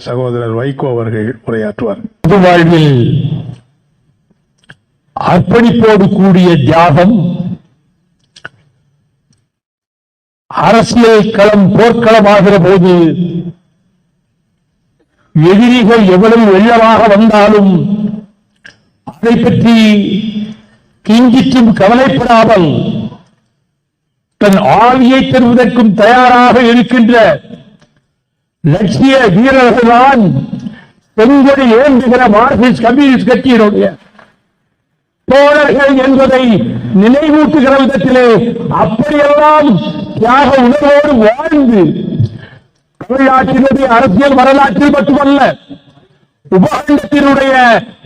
சகோதரர் வைகோ அவர்கள் உரையாற்றுவார். பொது வாழ்வில் அர்ப்பணிப்போடு கூடிய தியாகம் அரசியல் களம் போர்க்களமாகிற போது எதிரிகள் எவ்வளவு வெள்ளமாக வந்தாலும் அதை பற்றி கிஞ்சிற்றும் கவலைப்படாமல் தன் ஆவியை தருவதற்கும் தயாராக இருக்கின்ற லட்சிய வீரர்கள்தான் பெண்களை ஏந்துகிற மார்க்சிஸ்ட் கம்யூனிஸ்ட் கட்சியினுடைய தோழர்கள் என்பதை நினைவூட்டுகிற விதத்திலே அப்படியெல்லாம் தியாக உணர்வோடு வாழ்ந்து தமிழ்நாட்டினுடைய அரசியல் வரலாற்றில் மட்டுமல்ல உபகண்டத்தினுடைய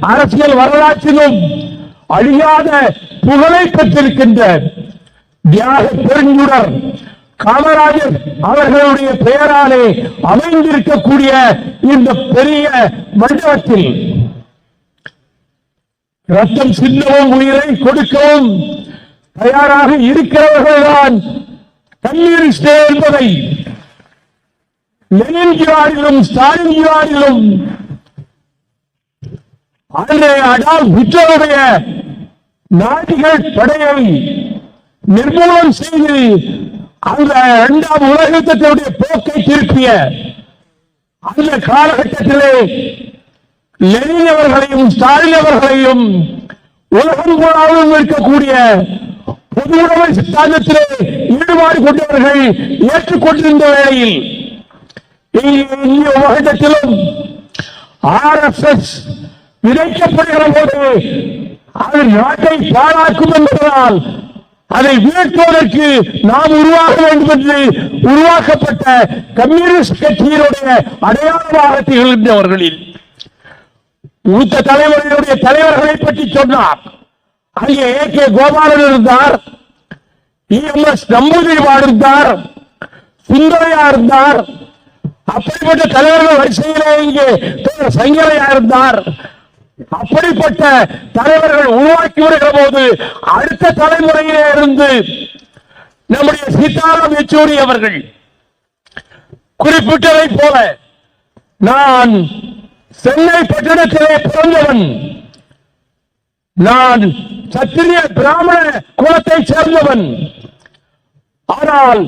அரசியல் வரலாற்றிலும் அழியாத புகழை பெற்றிருக்கின்ற தியாக பெருஞ்சுடர் காமராஜர் அவர்களுடைய பெயராலே அமைந்திருக்கக்கூடிய இந்த பெரிய மண்டபத்தில் ரத்தம் சிந்தவும் உயிரை கொடுக்கவும் தயாராக இருக்கிறவர்கள்தான் தண்ணீர் என்பதை லெனின்கிராடிலும் ஸ்டாலின்கிராடிலும் அன்றைய அடால் ஹிட்லருடைய நாட்டிகள் படையை நிர்மூலம் செய்து அந்த இரண்டாம் உலக யுத்தத்தினுடைய போக்கை திருப்பிய அந்த காலகட்டத்திலே லெனின் அவர்களையும் ஸ்டாலின் அவர்களையும் உலகம் பூராவும் இருக்கக்கூடிய பொது உடைமை சித்தாந்தத்திலே ஈடுபாடு கொண்டவர்கள் ஏற்றுக்கொண்டிருந்த வேளையில் இந்திய உலகத்திலும் ஆர் எஸ் எஸ் விதைக்கப்படுகிற போது அது நாட்டை பாழாக்கும் என்பதால் அதை வீழ்த்துவதற்கு நாம் உருவாக வேண்டும் என்று உருவாக்கப்பட்ட கம்யூனிஸ்ட் கட்சியினுடைய அடையாளமாக திகழ்கின்றவர்களில் மூத்த தலைவர்களுடைய தலைவர்களை பற்றி சொன்னார். அங்கே ஏ கே கோபாலன் இருந்தார் இஎம்எஸ் நம்பூதிரிவார் இருந்தார் சுந்தரையா இருந்தார் அப்படிப்பட்ட தலைவர்கள் வரிசையிலே இங்கே சங்கரையா இருந்தார். அப்படிப்பட்ட தலைவர்கள் உருவாக்கி வருகிற போது அடுத்த தலைமுறையிலே இருந்து நம்முடைய சீதாராம் யெச்சூரி அவர்கள் குறிப்பிட்டதை போல நான் சென்னை பட்டணத்திலே பிறந்தவன். நான் சத்திரிய பிராமண குலத்தை சேர்ந்தவன். ஆனால்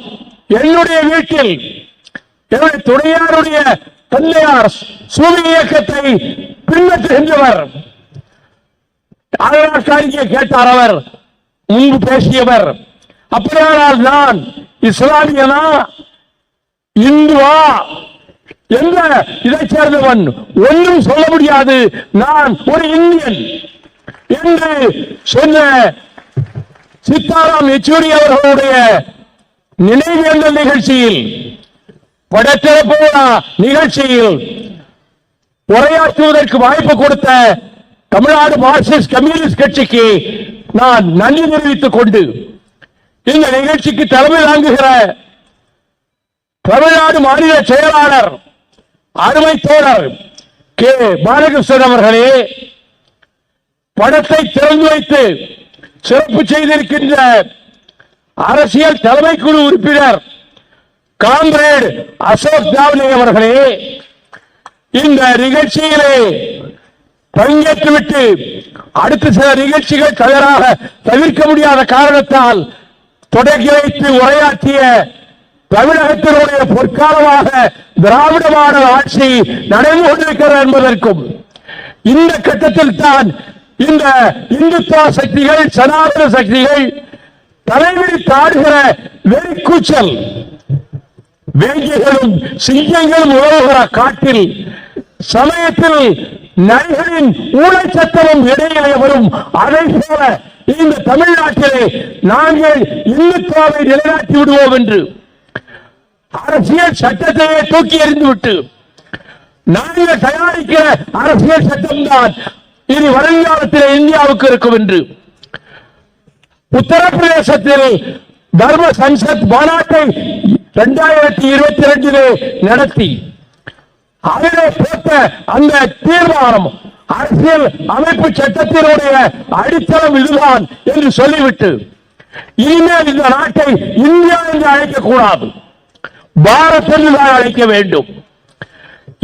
என்னுடைய வீட்டில் என்னுடைய துணையாருடைய தந்தையார் சூரிய இயக்கத்தை பின்பற்றுகின்றவர் ஆதரவாக கேட்டார் அவர். முன்பு பேசியவர். அப்படியானால் நான் இஸ்லாமியனா? இந்துவா? என்ற இதை சேர்ந்தவன் ஒன்றும் சொல்ல முடியாது. நான் ஒரு இந்தியன். என்று சொன்ன சீதாராம் யெச்சூரி அவர்களுடைய நினைவேந்தல் நிகழ்ச்சியில் படத்திறப்பு போன நிகழ்ச்சியில் உரையாற்றுவதற்கு வாய்ப்பு கொடுத்த தமிழ்நாடு மார்க்சிஸ்ட் கம்யூனிஸ்ட் கட்சிக்கு நான் நன்றி தெரிவித்துக் கொண்டு இந்த நிகழ்ச்சிக்கு தலைமை தாங்குகிற தமிழ்நாடு மாநில செயலாளர் அருமை தோழர் கே. பாலகிருஷ்ணன் அவர்களே படத்தை திறந்து வைத்து சிறப்பு செய்திருக்கின்ற அரசியல் தலைமை குழு உறுப்பினர் காம்ரேட் அசோக் தாவ்லே அவர்களே இந்த நிகழ்ச்சியிலே பங்கேற்றுவிட்டு அடுத்த சில நிகழ்ச்சிகள் தவறாக தவிர்க்க முடியாத காரணத்தால் தொடங்கி வைத்து உரையாற்றிய தமிழகத்தினுடைய பொற்காலமாக திராவிட மாடல் ஆட்சி நடந்து கொண்டிருக்கிறது என்பதற்கும் இந்த கட்டத்தில் தான் இந்த இந்துத்துவ சக்திகள் சனாதன சக்திகள் தலைவிரி தாடுகிற வெறிக்கூச்சல் வேங்கிகளும் சிங்கங்களும் உழவுகிற காட்டில் சமயத்தில் நரிகளின் ஊழல் சத்தமும் இடையிலே வரும். அதை போல இந்த தமிழ்நாட்டிலே நாங்கள் இந்துத்துவாவை நிலைநாட்டி விடுவோம் என்று அரசியல் சட்டத்தையே தூக்கி எறிந்துவிட்டு நாங்கள் தயாரிக்கிற அரசியல் சட்டம்தான் இனி வருங்காலத்தில் இந்தியாவுக்கு இருக்கும் என்று உத்தரப்பிரதேசத்தில் தர்ம சன்சத் மாநாட்டை இரண்டாயிரத்தி இருபத்தி ரெண்டிலே நடத்தி அதிலே போட்ட அந்த தீர்மானம். அரசியல் அமைப்பு சட்டத்தினுடைய அடித்தளம் இதுதான் என்று சொல்லிவிட்டு இனிமேல் இந்த நாட்டை இந்தியா என்று அழைக்க கூடாது பாரத் என்று தான் அழைக்க வேண்டும்.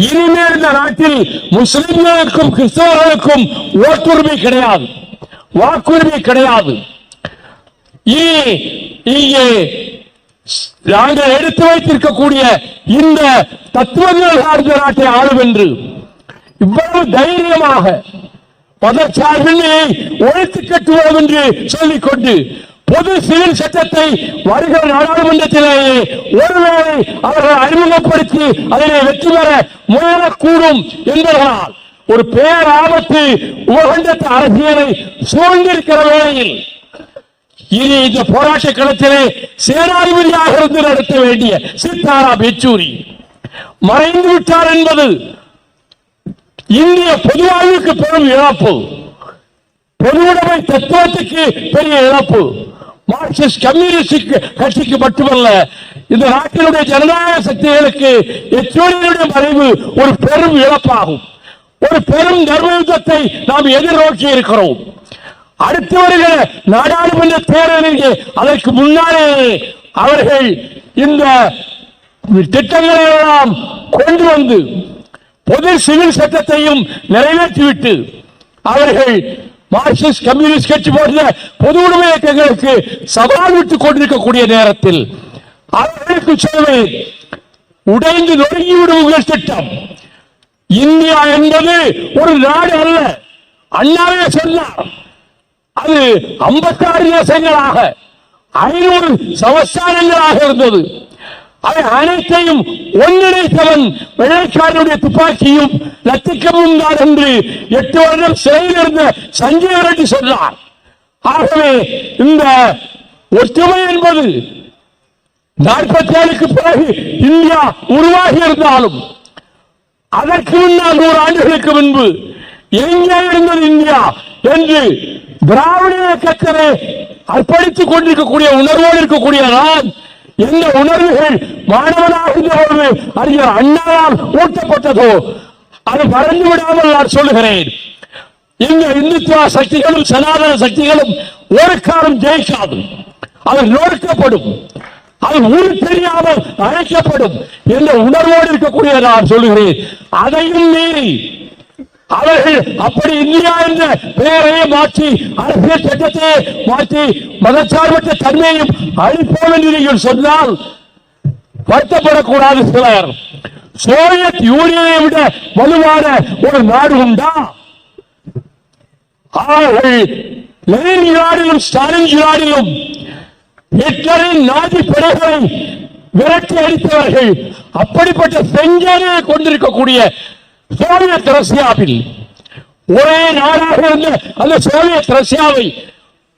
இனிமேல் இந்த நாட்டில் முஸ்லிம்களுக்கும் கிறிஸ்தவர்களுக்கும் ஓட்டுரிமை கிடையாது வாக்குரிமை கிடையாது. இனி இங்கே நாங்கள் எடுத்து வைத்திருக்கக்கூடிய இந்த தத்துவங்கள் சார்ந்த நாட்டை ஆளும் என்று இவ்வளவு தைரியமாக மதச்சார்பின்மையை ஒழித்து கட்டுவோம் என்று சொல்லிக்கொண்டு பொது சிவில் சட்டத்தை வருகிற நாடாளுமன்றத்திலேயே ஒருவேளை அவர்கள் அறிமுகப்படுத்தி அதனை வெற்றி பெற முயலக்கூடும் என்பதனால் ஒரு பேராபத்து உகந்த அரசியலை சூழ்ந்திருக்கிற வேளையில் இனி இந்த போராட்ட களத்திலே சேனாதிபதியாக இருந்து நடத்த வேண்டிய சித்தாரா பெச்சூரி. மறைந்து விட்டார் என்பது இந்திய பொதுவாழ்வுக்கு பெரும் இழப்பு. பொதுவுடைமை தத்துவத்துக்கு பெரிய இழப்பு. மார்க்சிஸ்ட் கம்யூனிஸ்ட் கட்சிக்கு மட்டுமல்ல இந்த நாட்டினுடைய ஜனநாயக சக்திகளுக்கு யெச்சூரியினுடைய மறைவு ஒரு பெரும் இழப்பாகும். ஒரு பெரும் நர்மயுத்தத்தை நாம் எதிர்நோக்கி இருக்கிறோம் அடுத்து வருகிற நாடாளுமன்ற தேர்தலுக்கு அதற்கு முன்னாலே அவர்கள் இந்த திட்டங்களை எல்லாம் கொண்டு வந்து பொது சிவில் சட்டத்தையும் நிறைவேற்றிவிட்டு அவர்கள் மார்க்சிஸ்ட் கம்யூனிஸ்ட் கட்சி போன்ற பொது உடைமை இயக்கங்களுக்கு சவால் விட்டுக் கொண்டிருக்கக்கூடிய நேரத்தில் அவர்களுக்கு சொல்வேன் உடைந்து நொறுங்கிவிடும் உங்கள் திட்டம். இந்தியா என்பது ஒரு நாடு அல்ல அண்ணாவே சொன்னார் அது ஐம்பத்தாறு தேசங்களாக ஐநூறு சமஸ்தானங்களாக இருந்தது. அவை அனைத்தையும் ஒன்றிணைத்தவன் வெள்ளைக்காரனுடைய துப்பாக்கியும் லத்திக்கமும் தான் என்று எட்டு வருடம் சிறையில் இருந்த சஞ்சய் ரெட்டி சொன்னார். ஆகவே இந்த ஒற்றுமை என்பது நாற்பத்தி ஏழுக்கு பிறகு இந்தியா உருவாகி இருந்தாலும் அதற்கு முன்னால் நூறு ஆண்டுகளுக்கு முன்பு எங்கே இருந்தது இந்தியா என்று திராவிட இயக்கத்திலே அர்ப்பணித்துக் கொண்டிருக்கக்கூடிய உணர்வோடு இருக்கக்கூடிய நான் எந்த உணர்வுகள் மாணவனாக இருந்தபோது அறிஞர் அண்ணாவால் ஊட்டப்பட்டதோ அது மறந்து விடாமல் நான் சொல்லுகிறேன். இந்த இந்துத்துவ சக்திகளும் சனாதன சக்திகளும் ஒரு காலம் ஜெயிக்காது. அது நோக்கப்படும் அது ஊர் தெரியாமல் அழைக்கப்படும். என்ற உணர்வோடு இருக்கக்கூடிய நான் சொல்லுகிறேன். அதையும் மீறி அவர்கள் அப்படி இந்தியா என்ற பெயரையே மாற்றி அரசியல் சட்டத்தையே மாற்றி மதச்சார்பற்ற தன்மையையும் அழிப்போம் என்று நீங்கள் சொன்னால் வருத்தப்படக்கூடாது சிலர். சோவியத் யூனியனை விட வலுவான ஒரு நாடு உண்டா? அவர்கள் லெனின் நாடிலும் ஸ்டாலின் நாடிலும் ஹிட்லரின் நாதி படைகளை விரட்டி அடித்தவர்கள் அப்படிப்பட்ட செஞ்சேனையை கொண்டிருக்கக்கூடிய சோவியத் ரஷ்யாவில் ஒரே நாடாக இருந்த அந்த சோவியத் ரஷ்யாவை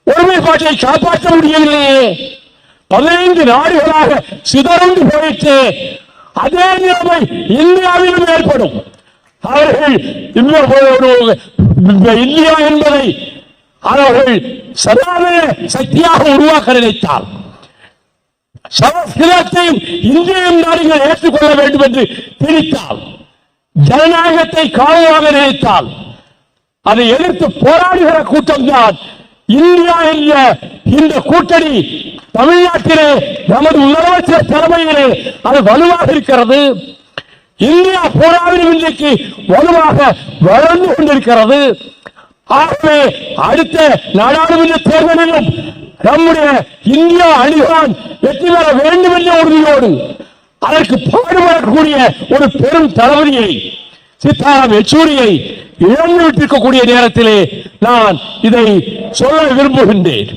ஒருமைப்பாட்டை காப்பாற்ற முடியவில்லையே. பதினைந்து நாடுகளாக சிதறந்து போயிட்டு அதே நிலைமை இந்தியாவிலும் ஏற்படும். அவர்கள் இந்த ஒரு- இந்தியா என்பதை அவர்கள் சதாதய சக்தியாக உருவாக்க நினைத்தார். சமஸ்கிருதத்தையும் இந்தியம் நாடுகள் ஏற்றுக்கொள்ள வேண்டும் என்று திணித்தால் ஜனநாயகத்தை காலையாக நினைத்தால் அதை எதிர்த்து போராடுகிற கூட்டம்தான் இந்தியா என்ற இந்த கூட்டணி தமிழ்நாட்டிலே நமது முதலமைச்சர் தலைமையிலே அது வலுவாக இருக்கிறது. இந்தியா போராடும் இன்றைக்கு வலுவாக வளர்ந்து கொண்டிருக்கிறது. ஆகவே அடுத்த நாடாளுமன்ற தேர்தலிலும் நம்முடைய இந்தியா அணிதான் வெற்றி பெற வேண்டும் என்ற உறுதியோடு அதற்கு பாடுபடக்கூடிய ஒரு பெரும் தளபதியை சித்தாராம் யெச்சூரியை இழந்து விட்டிருக்கக்கூடிய நேரத்திலே நான் இதை சொல்ல விரும்புகின்றேன்.